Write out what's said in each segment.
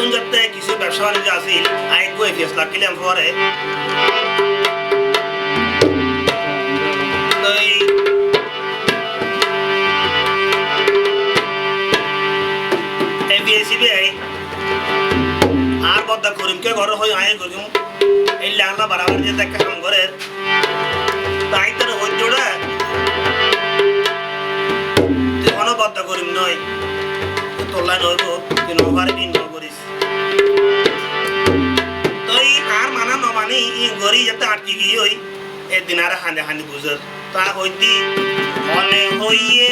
নতুন যাতে কিছু ব্যবসা বাণিজ্য আছিল আই গৈ ফেস লাগিলাম পরে আর বদা করিম কে ঘর হই আয় করিম। এই লাগলা বারাবার যে দেখা কাম করে তাই তোর হই জোড়া তুই কোনো বদা করিম নয়। তুই তোলা নইব তুই নবার দিন করিস। তো আর মানা নমানি, ই গরি যাতে আটকি গিয়ে হই এদিন আর হানে হানি বুঝর তা হইতি মনে হইয়ে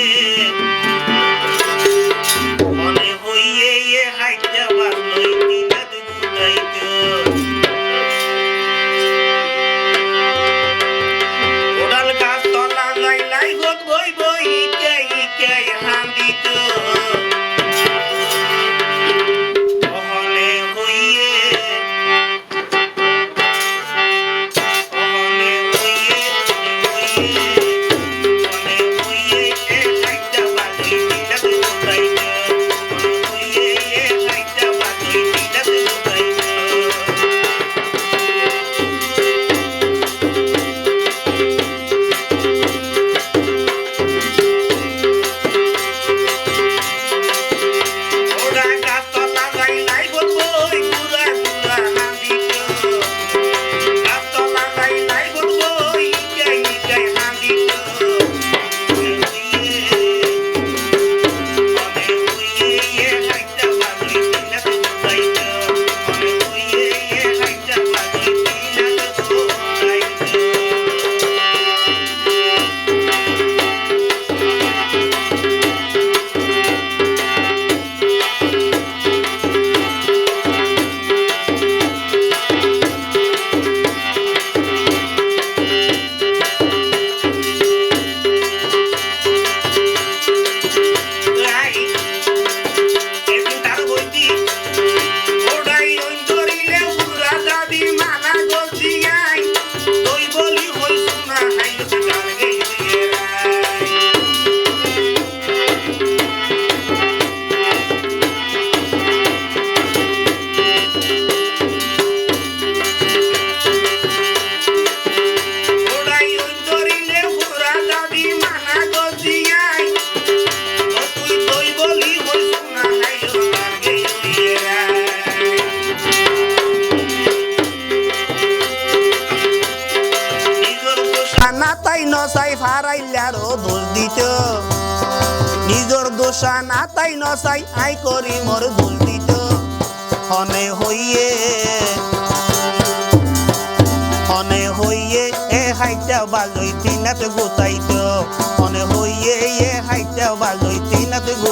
ফারাইলারও দোষ দিত। নিজর দোষা না তাই নসাই আই করি মোর দোষ দিত। হনে হইয়ে হনে হইয়ে, এ হাইটা বাজই তিনাতে গোতাইত। হনে হইয়ে, এ হাইটা বাজই তিনাতে গোতাইত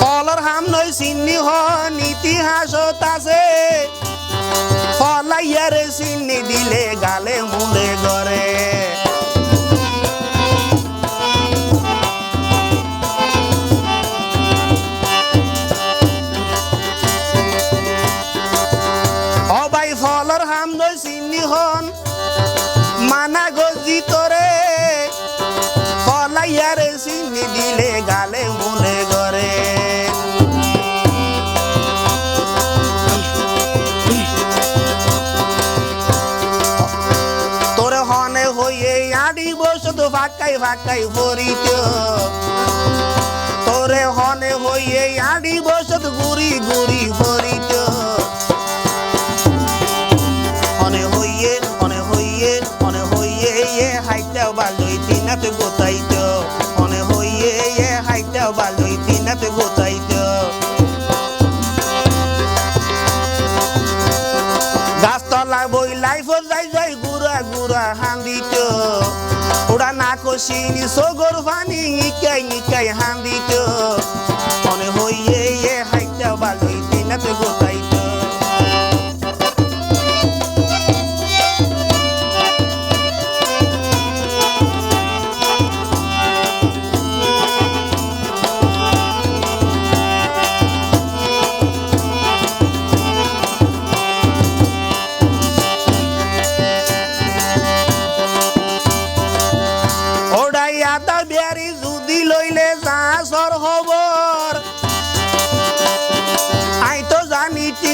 ফলর হাম নই চিনি হ ইতিহাসত আছে। ফলাইয়ারে চিনি দিলে গালে মুলে হন, মানা গজি তোরে ফলাইয়ারে চিনি দিলে গালে বসত ভাকাই ভাকাই ভরিত। তোরে হনে হইয়ে আডি বসত গুড়ি গুড়ি ভরিত। হনে হইয়ে হনে হইয়ে হনে হইয়ে হাইতে বালই তিনাতে গোতাইতো গুড়া গুড়া হান্দিত ওরা না কষিনি সগর ফানি নিকাই নিকাই হান্দিত মনে হইয়ে হাইটা হাইটাও বালই তিনাতে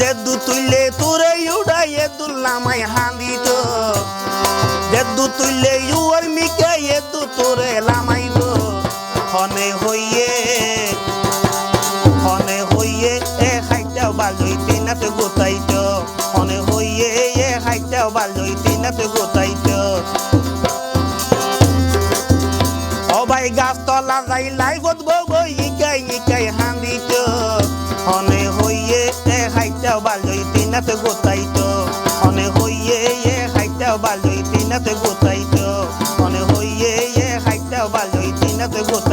জেদু তুইলে তোরে উড়াইয়ে তুললামাই হান্দিত জেদু তুইলে ইউর মিকে এদু তোরে লামাইব হনে হইয়ে হনে হইয়ে এ খাইটাও বালই তিনাতে গোতাইত হনে হইয়ে এ খাইটাও বালই তিনাতে গোতাইত অবাই গাছ তলা যাই লাইফত বব ইকাই ইকাই হান্দিত হনে হাইটাও বালই তিনাতে গোতাইতো। অনে হইয়ে এ হাইটাও বালই তিনাতে গোতাইতো। অনে হইয়ে এ হাইটাও বালই তিনাতে গোতাইত।